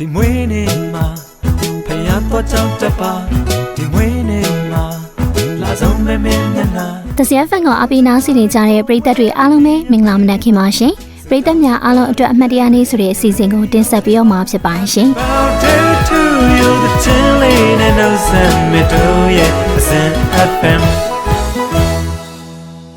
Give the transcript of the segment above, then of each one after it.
ဒီမွေးနေ့မှာဖျားတော့ကြောက်တပါဒီမွေးနေ့မှာလာဆုံးမဲမဲမျက်နှာတစရဖန်ကအပိနာစီနေကြတဲ့ပရိသတ်တွေအားလုံးပဲမင်္ဂလာမနက်ခင်ပါရှင်ပရိသတ်များအားလုံးအတွက်အမှတ်တရနေ့ဆိုတဲ့အစီအစဉ်ကိုတင်ဆက်ပေးတော့မှာဖြစ်ပါရှင် You're the chilling and no sun middle yeah, sun up and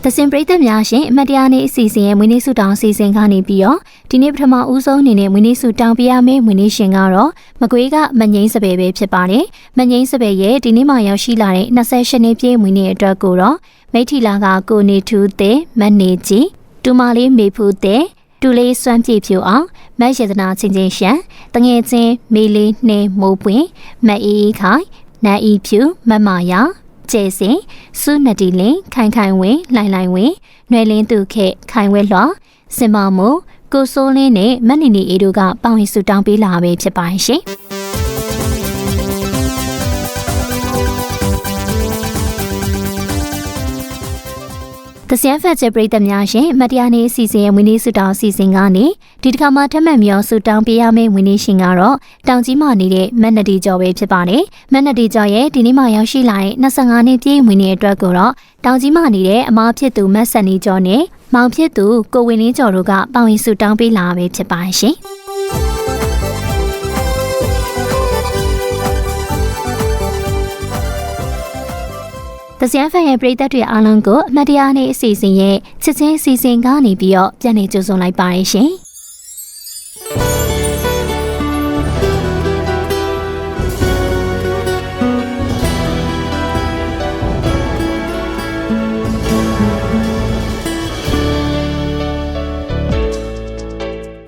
တစင်ပရိသတ်များရှင်အမှတ်တရနေ့အစီအစဉ်ရဲ့မွေးနေ့ဆုတောင်းအစီအစဉ်ကနေပြီးတော့ဒီနေ့ပထမဦးဆုံးအနေနဲ့မွေးနေ့ဆုတောင်းပေးရမယ့်မွေးနေ့ရှင်ကတော့မကွေးကမငိမ့်စပယ်ပဲဖြစ်ပါတယ်မငိမ့်စပယ်ရဲ့ဒီနေ့မှရောက်ရှိလာတဲ့28နှစ်ပြည့်မွေးနေ့အတွက်ကိုတော့မိထီလာကကိုနေထူးတဲ့မနေကြီးတူမလေးမေဖူးတဲ့တူလေးစွမ်းပြည့်ဖြူအောင်မတ်ရတနာချင်းချင်းရှန်တငယ်ချင်းမေလေးနှင်းမိုးပွင့်မအေးအေးခိုင်နန်ဤဖြူမတ်မာယာ ကျဲစင်စုနတီလင်ခိုင်ခိုင်ဝင်းလှိုင်လှိုင်ဝင်းຫນွယ်လင်းသူခဲခိုင်ဝဲလွှာစင်မမို့ကိုစိုးလင်းနဲ့မတ်နီနီအေတို့ကပေါင်ရီဆူတောင်းပေးလာပဲဖြစ်ပါရှင် တစရန်ဖက်ချက်ပရိသတ်များရှင်မတရားနေအစီအစဉ်ရဲ့ဝင်းလေးဆူတောင်းအစီအစဉ်ကနေဒီတစ်ခါမှထပ်မံမြော်ဆူတောင်းပေးရမယ့်ဝင်းလေးရှင်ကတော့တောင်ကြီးမှနေတဲ့မက်နတီကျော်ပဲဖြစ်ပါတယ်မက်နတီကျော်ရဲ့ဒီနေ့မှရောက်ရှိလာတဲ့25နှစ်ပြည့်ဝင်းလေးအတွက်ကိုတော့တောင်ကြီးမှနေတဲ့အမားဖြစ်သူမက်ဆန်နီကျော်နဲ့မောင်ဖြစ်သူကိုဝင်းလင်းကျော်တို့ကပေါင်ရင်ဆူတောင်းပေးလာပဲဖြစ်ပါရှင် တစရန်ဖန်ရဲ့ပရိသတ်တွေအားလုံးကိုအမတ်တရားနေ့အစီအစဉ်ရဲ့ချစ်ချင်းအစီအစဉ်ကနေပြီးတော့ပြန်နေကြိုဆိုလိုက်ပါရရှင်။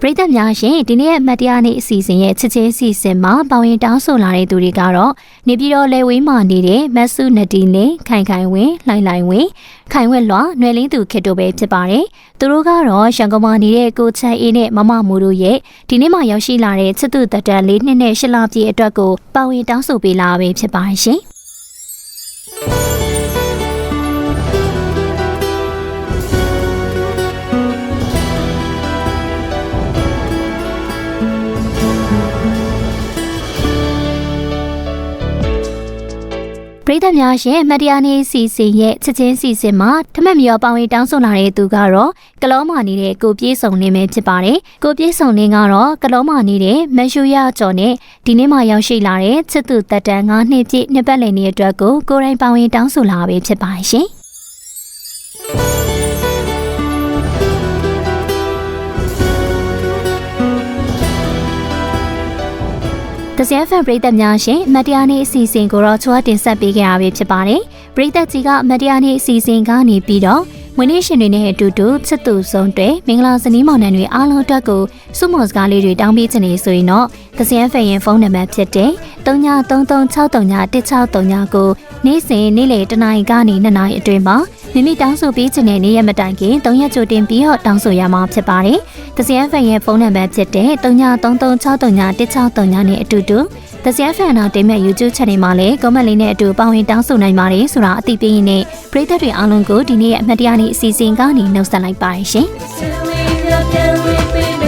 ပရိသတ်များရှင်ဒီနေ့ရဲ့အမတ်တရားနေ့အစီအစဉ်ရဲ့ချစ်ချင်းအစီအစဉ်မှာပါဝင်တောင်းဆိုလာတဲ့သူတွေကတော့နေပြည်တော်လေဝေးမှာနေတဲ့မတ်စုနတီနဲ့ခိုင်ခိုင်ဝင်းလှိုင်လှိုင်ဝင်းခိုင်ဝက်လွှာຫນွယ်လင်းသူခက်တို့ပဲဖြစ်ပါတယ်။သူတို့ကတော့ရန်ကုန်မှာနေတဲ့ကိုချန်အေးနဲ့မမမိုးတို့ရဲ့ဒီနေ့မှရောက်ရှိလာတဲ့ချစ်သူတက်တန်လေးနှစ်နဲ့ရှစ်လပြည့်အတွက်ကိုပါဝင်တောင်းဆိုပေးလာပဲဖြစ်ပါရှင်။ ရိသတ်များရှင်မတရားနေစီစဉ်ရဲ့ချက်ချင်းစီစဉ်မှာထမက်မြော်ပောင်ရီတောင်းဆိုလာတဲ့သူကတော့ကလောမာနေတဲ့ကိုပြေးဆောင်နေမယ်ဖြစ်ပါတယ်။ကိုပြေးဆောင်နေကတော့ကလောမာနေတဲ့မန်ရှူရကျော်နဲ့ဒီနေ့မှရောက်ရှိလာတဲ့ချစ်သူတက်တန်9နှစ်ပြည့်နှစ်ပတ်လည်နေ့အတွက်ကိုကိုရိုင်းပောင်ရီတောင်းဆိုလာပဲဖြစ်ပါရှင်။ တစရဖန်ပရိသတ်များရှင်မတ်တရားနေ့အစီအစဉ်ကိုတော့ချွားတင်ဆက်ပေးကြရပြီဖြစ်ပါတယ်။ပရိသတ်ကြီးကမတ်တရားနေ့အစီအစဉ်ကနေပြီးတော့မွေးနေ့ရှင်တွေနဲ့အတူတူချစ်သူဆုံးတွေမင်္ဂလာဇနီးမောင်နှံတွေအားလုံးအတွက်ကိုစုမော်စကားလေးတွေတောင်းပေးချင်နေဆိုရင်တော့တစရဖန်ရဲ့ဖုန်းနံပါတ်ဖြစ်တဲ့39336339ကို နေ့စဉ်နေ့လယ်တနာရီကနေ2နာရီအတွင်းမှာမိမိတောင်းဆိုပေးချင်တဲ့နေ့ရက်မတိုင်ခင်3ရက်ကြိုတင်ပြီးတော့တောင်းဆိုရမှာဖြစ်ပါတယ်။တစရန်ဖန်ရဲ့ဖုန်းနံပါတ်ဖြစ်တဲ့39336339နဲ့အတူတူတစရန်ဖန်နောက်တင်မဲ့ YouTube channel မှာလည်း comment လေးနဲ့အတူပါဝင်တောင်းဆိုနိုင်ပါတယ်ဆိုတာအသိပေးရင်းနဲ့ပရိသတ်တွေအားလုံးကိုဒီနေ့ရဲ့အမှတ်တရနေ့အစီအစဉ်ကနေနှုတ်ဆက်လိုက်ပါရရှင်။ Silly,